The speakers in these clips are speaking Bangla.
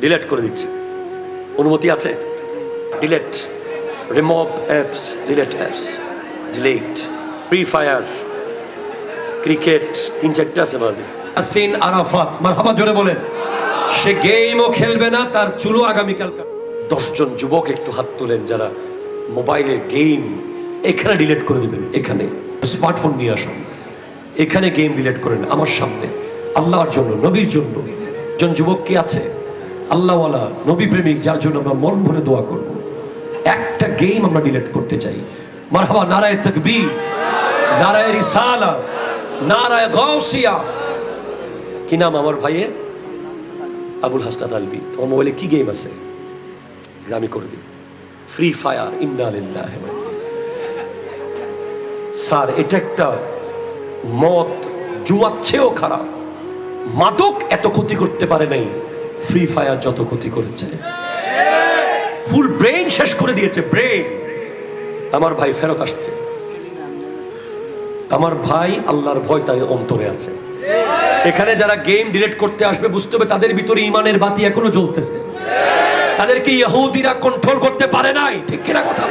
ডিলেট করে দিচ্ছে। অনুমতি আছে? Delete remove apps delete apps delete free fire cricket তিন চারটে আছে বাজে। আসিন আরাফাত মারহাবা জোরে বলেন। সে গেমও খেলবে না তার চুলও আগামীকাল। দশজন যুবক একটু হাত তোলেন যারা মোবাইলের গেম এখানে ডিলেট করে দিবেন এখানে। স্মার্টফোন নিয়ে আসুন। এখানে গেম ডিলেট করেন আমার সামনে। আল্লাহর জন্য নবীর জন্য। জন যুবক কি আছে? আল্লাহওয়ালা নবী প্রেমিক, যার জন্য আমরা মন ভরে দোয়া করব। একটা গেম আমরা ডিলেট করতে চাই। মারহাবা, নারায় তকবীর, নারায় রিসালা, নারায় গাউসিয়া। কি নাম আমার ভাইয়ের? আবুল হাসনাত আলবি। তোমার মোবাইলে কি গেম আছে? আমি করে দিই। ফ্রি ফায়ার ইন্দালিল্লাহ স্যার, এটা একটা মত, জুয়ার খারাপ। মাদক এত ক্ষতি করতে পারে নাই। ফ্রি ফায়ার যত ক্ষতি করেছে। ফুল ব্রেন শেষ করে দিয়েছে ব্রেন আমার ভাই ফেরত আসছে। আমার ভাই আল্লাহর ভয় তার অন্তরে আছে। এখানে যারা গেম ডিলেট করতে আসবে, বুঝতে হবে তাদের ভিতরে ইমানের বাতি এখনও জ্বলতেছে। তাদেরকে ইহুদিরা কন্ট্রোল করতে পারে নাই, ঠিক কিনা কথা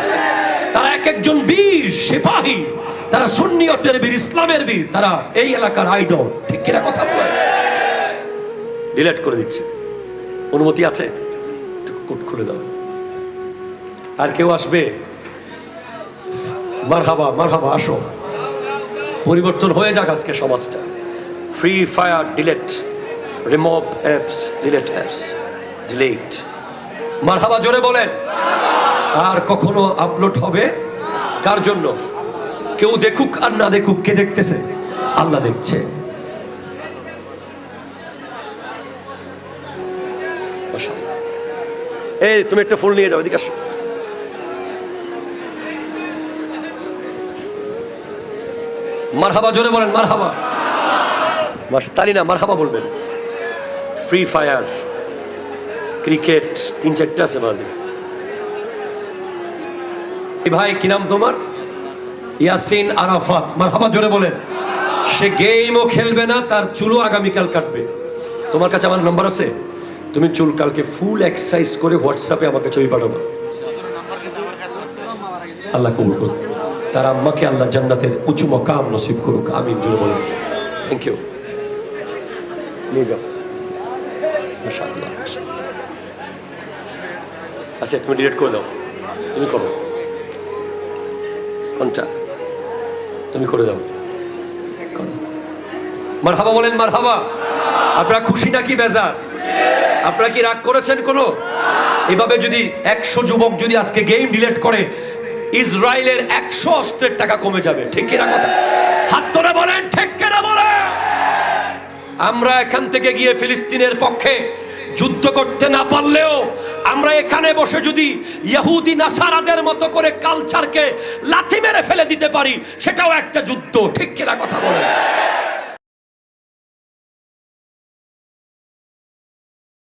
তারা এক একজন বীর, সিপাহী। তারা সুন্নিয়তের বীর, ইসলামের বীর। তারা এই এলাকার আইডল ঠিক কিনা কথা বলে? ডিলেট করে দিচ্ছে। অনুমতি আছে? কোট খুলে দাও। আর কেউ আসবে? মারহাবা মারহাবা, আসো। পরিবর্তন হয়ে যাক আজকে সমাজটা। Free fire delete remove apps delete apps delete মারহাবা, জোরে বলেন। আর কখনো আপলোড হবে? কার জন্য? কেউ দেখুক আর না দেখুক, কে দেখতেছে? আল্লাহ দেখছে। এই, তুমি একটা ফুল নিয়ে যাও, এদিকে আসো। মারহাবা, জোরে বলেন, মারহাবা। তালি না, মারহাবা বলবেন। ফ্রি ফায়ার, ক্রিকেট, তিন চারটে আছে বাজে ভাই, কি নাম তোমার? ইয়াসিন আরাফাত। মারহাবা, জোরে বলেন। সে গেমও খেলবে না, তার চুলও আগামীকাল কাটবে। তোমার কাছে আমার নাম্বার আছে? তুমি চুল কালকে ফুল এক্সারসাইজ করে হোয়াটসঅ্যাপে আমাকে ছবি পাঠাবো। আল্লাহ কবুল করুন তার আম্মাকে আল্লাহ জান্নাতের উঁচু মকাম নসিব করুক। আমিন, জোরে বলেন। থ্যাংক ইউ নিয়ে যাও। আচ্ছা তুমি ডিলেট করে দাও। তুমি করো। কোনটা তুমি করে দাও। করো। মারহাবা বলেন মারহাবা। আপনারা খুশি নাকি বেজার? আপনারা কি রাগ করেছেন কোনো? এভাবে যদি একশো যুবক যদি আজকে গেম ডিলেট করে, ইসরায়েলের একশো অস্ত্রের টাকা কমে যাবে। ঠিক কিনা কথা? হাত তোলে বলেন, ঠিক কিনা বলেন? আমরা এখান থেকে গিয়ে ফিলিস্তিনের পক্ষে যুদ্ধ করতে না পারলেও, আমরা এখানে বসে যদি ইহুদি নাসারাদের মতো করে কালচারকে লাথি মেরে ফেলে দিতে পারি, সেটাও একটা যুদ্ধ। ঠিক কিনা কথা বলে